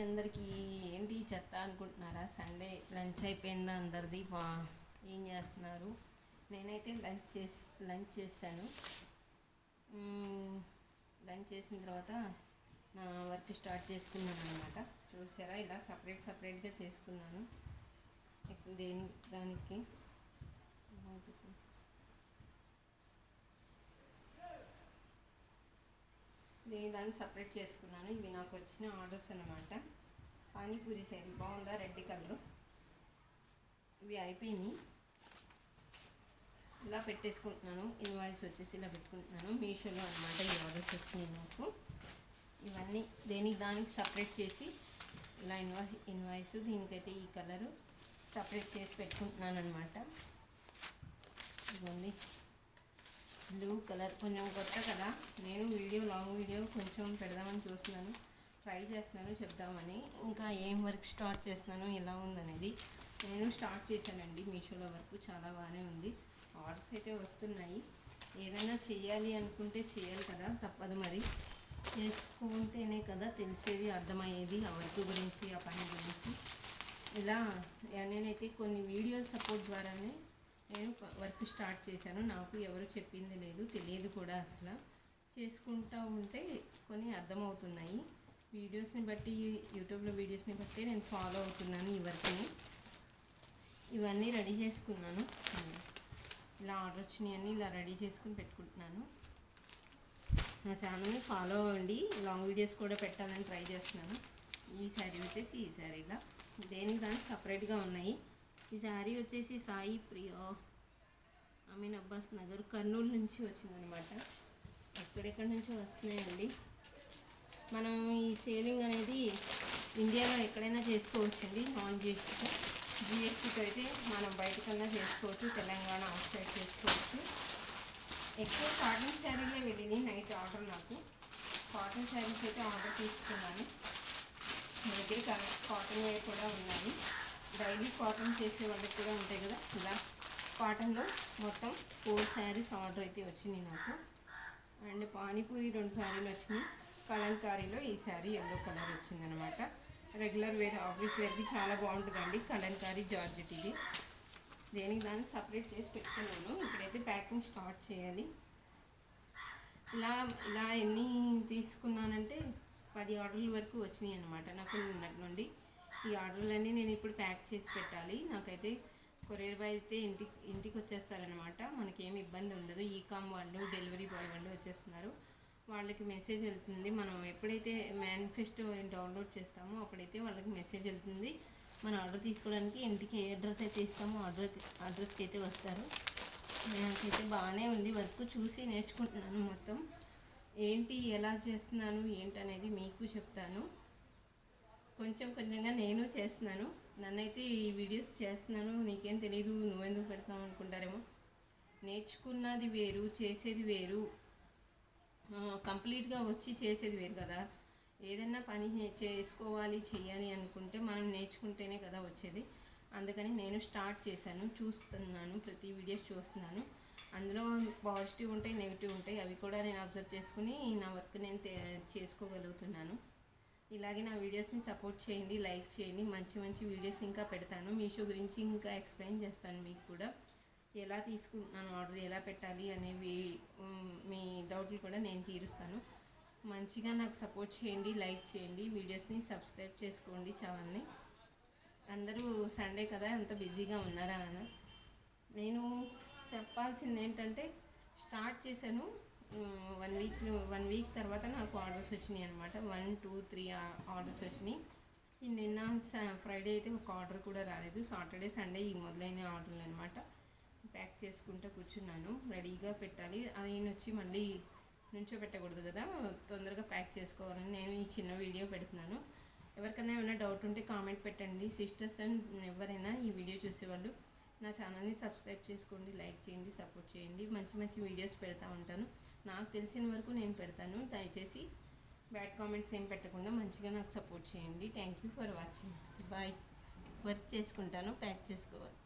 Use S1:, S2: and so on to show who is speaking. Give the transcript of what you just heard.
S1: అందరికీ ఏంటి చెత్త అనుకుంటున్నారా? సండే లంచ్ అయిపోయిందా అందరిది? బా ఏం చేస్తున్నారు? నేనైతే లంచ్ చేసి లంచ్ చేశాను. లంచ్ చేసిన తర్వాత నా వర్క్ స్టార్ట్ చేసుకున్నాను అనమాట చూసారా? ఇలా సపరేట్ సపరేట్గా చేసుకున్నాను. దేని దానికి నేను దాన్ని సపరేట్ చేసుకున్నాను. ఇవి నాకు వచ్చిన ఆర్డర్స్ అనమాట పానీపూరి సైడ్ బాగుందా? రెడ్ కలర్ ఇవి అయిపోయినాయి. ఇలా పెట్టేసుకుంటున్నాను. ఇన్వాయిస్ వచ్చేసి ఇలా పెట్టుకుంటున్నాను. మీషోలో అనమాట ఈ ఆర్డర్స్ వచ్చినాయి నాకు. ఇవన్నీ దేనికి దానికి సపరేట్ చేసి ఇలా ఇన్వాయిస్ ఇన్వాయిస్ దీనికైతే ఈ కలరు సపరేట్ చేసి పెట్టుకుంటున్నాను అనమాట ఇదిగోండి బ్లూ కలర్ కొంచెం కొత్త కదా. నేను వీడియో లాంగ్ వీడియో కొంచెం పెడదామని చూస్తున్నాను. ట్రై చేస్తున్నాను చెప్దామని. ఇంకా ఏం వర్క్ స్టార్ట్ చేస్తున్నాను ఎలా ఉందనేది. నేను స్టార్ట్ చేశానండి మీషోలో వర్క్ చాలా బాగానే ఉంది. ఆర్డర్స్ అయితే వస్తున్నాయి. ఏదైనా చేయాలి అనుకుంటే చేయాలి కదా తప్పదు మరి. చేసుకుంటేనే కదా తెలిసేది అర్థమయ్యేది ఆ వర్క్ గురించి ఆ పని గురించి. ఇలా నేనైతే కొన్ని వీడియోల సపోర్ట్ ద్వారానే నేను వర్క్ స్టార్ట్ చేశాను. నాకు ఎవరు చెప్పింది లేదు తెలియదు కూడా అసలు. చేసుకుంటూ ఉంటే కొన్ని అర్థమవుతున్నాయి. వీడియోస్ని బట్టి యూట్యూబ్లో వీడియోస్ని బట్టి నేను ఫాలో అవుతున్నాను ఈ వర్క్ని. ఇవన్నీ రెడీ చేసుకున్నాను. ఇలా ఆర్డర్ వచ్చినాయని ఇలా రెడీ చేసుకుని పెట్టుకుంటున్నాను. నా ఛానల్ని ఫాలో అవ్వండి. లాంగ్ వీడియోస్ కూడా పెట్టాలని ట్రై చేస్తున్నాను. ఈ శారీ వచ్చేసి ఈ శారీ ఇలా దేనికి దానికి సపరేట్గా ఉన్నాయి. ఈ శారీ వచ్చేసి సాయి ప్రియా అమీన్ అబ్బాస్ నగర్ కర్నూలు నుంచి వచ్చిందనమాట ఎక్కడెక్కడి నుంచో వస్తున్నాయండి. మనం ఈ సేలింగ్ అనేది ఇండియాలో ఎక్కడైనా చేసుకోవచ్చండి నాన్ జిఎస్టీతో జిఎస్టీతో అయితే మనం బయటకన్నా చేసుకోవచ్చు తెలంగాణ అవుట్ సైడ్ చేసుకోవచ్చు. ఎక్కువ కాటన్ శారీలే వెళ్ళినాయి నైట్ ఆర్డర్ నాకు. కాటన్ శారీస్ అయితే ఆర్డర్ తీసుకున్నాను. దగ్గర కాటన్ వేర్ కూడా ఉన్నాయి. డైలీ కాటన్ చేసే వాళ్ళకి కూడా ఉంటాయి కదా? ఇలా కాటన్లో మొత్తం ఫోర్ శారీస్ ఆర్డర్ అయితే వచ్చినాయి నాకు. అండ్ పానీపూరి రెండు శారీలు వచ్చినాయి. కలంకారీలో ఈ శారీ ఎల్లో కలర్ వచ్చిందనమాట రెగ్యులర్ వేర్ ఆఫీస్ వేర్కి చాలా బాగుంటుందండి కలంకారీ జార్జెట్ ఇది దేనికి దాన్ని సపరేట్ చేసి పెట్టుకున్నాను. ఇప్పుడైతే ప్యాకింగ్ స్టార్ట్ చేయాలి. ఇలా ఇలా ఎన్ని తీసుకున్నానంటే పది ఆర్డర్ల వరకు వచ్చినాయి అనమాట నాకు నిన్నటి నుండి. ఈ ఆర్డర్లన్నీ నేను ఇప్పుడు ప్యాక్ చేసి పెట్టాలి. నాకైతే కొరియర్ బాయ్ అయితే ఇంటికి ఇంటికి వచ్చేస్తారనమాట మనకేమి ఇబ్బంది ఉండదు. ఈ కామ్ వాళ్ళు డెలివరీ బాయ్ వాళ్ళు వచ్చేస్తున్నారు. వాళ్ళకి మెసేజ్ వెళ్తుంది. మనం ఎప్పుడైతే మేనిఫెస్టో డౌన్లోడ్ చేస్తామో అప్పుడైతే వాళ్ళకి మెసేజ్ వెళ్తుంది. మన ఆర్డర్ తీసుకోవడానికి ఇంటికి ఏ అడ్రస్ అయితే ఇస్తామో ఆర్డర్ అడ్రస్కి అయితే వస్తారు. నాకైతే బాగానే ఉంది. వర్క్ చూసి నేర్చుకుంటున్నాను మొత్తం. ఏంటి ఎలా చేస్తున్నాను ఏంటనేది మీకు చెప్తాను. కొంచెం కొంచెంగా నేను చేస్తున్నాను. నన్నైతే ఈ వీడియోస్ చేస్తున్నాను. నీకేం తెలియదు నువ్వెందుకు పెడతావు అనుకుంటారేమో. నేర్చుకున్నది వేరు చేసేది వేరు. కంప్లీట్గా వచ్చి చేసేది వేరు కదా. ఏదైనా పని చేసుకోవాలి చేయాలి అనుకుంటే మనం నేర్చుకుంటేనే కదా వచ్చేది. అందుకని నేను స్టార్ట్ చేశాను చూస్తున్నాను ప్రతి వీడియోస్ చూస్తున్నాను. అందులో పాజిటివ్ ఉంటాయి నెగిటివ్ ఉంటాయి. అవి కూడా నేను అబ్జర్వ్ చేసుకుని నా వర్క్ నేను చేసుకోగలుగుతున్నాను. ఇలాగే నా వీడియోస్ని సపోర్ట్ చేయండి లైక్ చేయండి. మంచి మంచి వీడియోస్ ఇంకా పెడతాను. మీషో గురించి ఇంకా ఎక్స్ప్లెయిన్ చేస్తాను మీకు కూడా. ఎలా తీసుకుంటున్నాను ఆర్డర్ ఎలా పెట్టాలి అనేవి మీ డౌట్లు కూడా నేను తీరుస్తాను. మంచిగా నాకు సపోర్ట్ చేయండి లైక్ చేయండి. వీడియోస్ని సబ్స్క్రైబ్ చేసుకోండి ఛానల్ని అందరూ సండే కదా ఎంత బిజీగా ఉన్నారా? అన్న నేను చెప్పాల్సింది ఏంటంటే స్టార్ట్ చేశాను. వన్ వీక్ వన్ వీక్ తర్వాత నాకు ఆర్డర్స్ వచ్చినాయి అనమాట వన్ టూ త్రీ ఆర్డర్స్ వచ్చినాయి. ఈ నిన్న ఫ్రైడే అయితే ఒక ఆర్డర్ కూడా రాలేదు. సాటర్డే సండే ఈ మొదలైన ఆర్డర్లు అనమాట ప్యాక్ చేసుకుంటూ కూర్చున్నాను. రెడీగా పెట్టాలి. నేను వచ్చి మళ్ళీ నుంచో పెట్టకూడదు కదా. తొందరగా ప్యాక్ చేసుకోవాలని నేను ఈ చిన్న వీడియో పెడుతున్నాను. ఎవరికైనా ఏమైనా డౌట్ ఉంటే కామెంట్ పెట్టండి. సిస్టర్స్ అండ్ ఎవరైనా ఈ వీడియో చూసేవాళ్ళు నా ఛానల్ని సబ్స్క్రైబ్ చేసుకోండి లైక్ చేయండి సపోర్ట్ చేయండి. మంచి మంచి వీడియోస్ పెడతా ఉంటాను. నాకు తెలిసిన వరకు నేను పెడతాను. దయచేసి బ్యాడ్ కామెంట్స్ ఏం పెట్టకుండా మంచిగా నాకు సపోర్ట్ చేయండి. Thank you for watching bye work చేసుకుంటాను ప్యాక్ చేసుకోవాలి.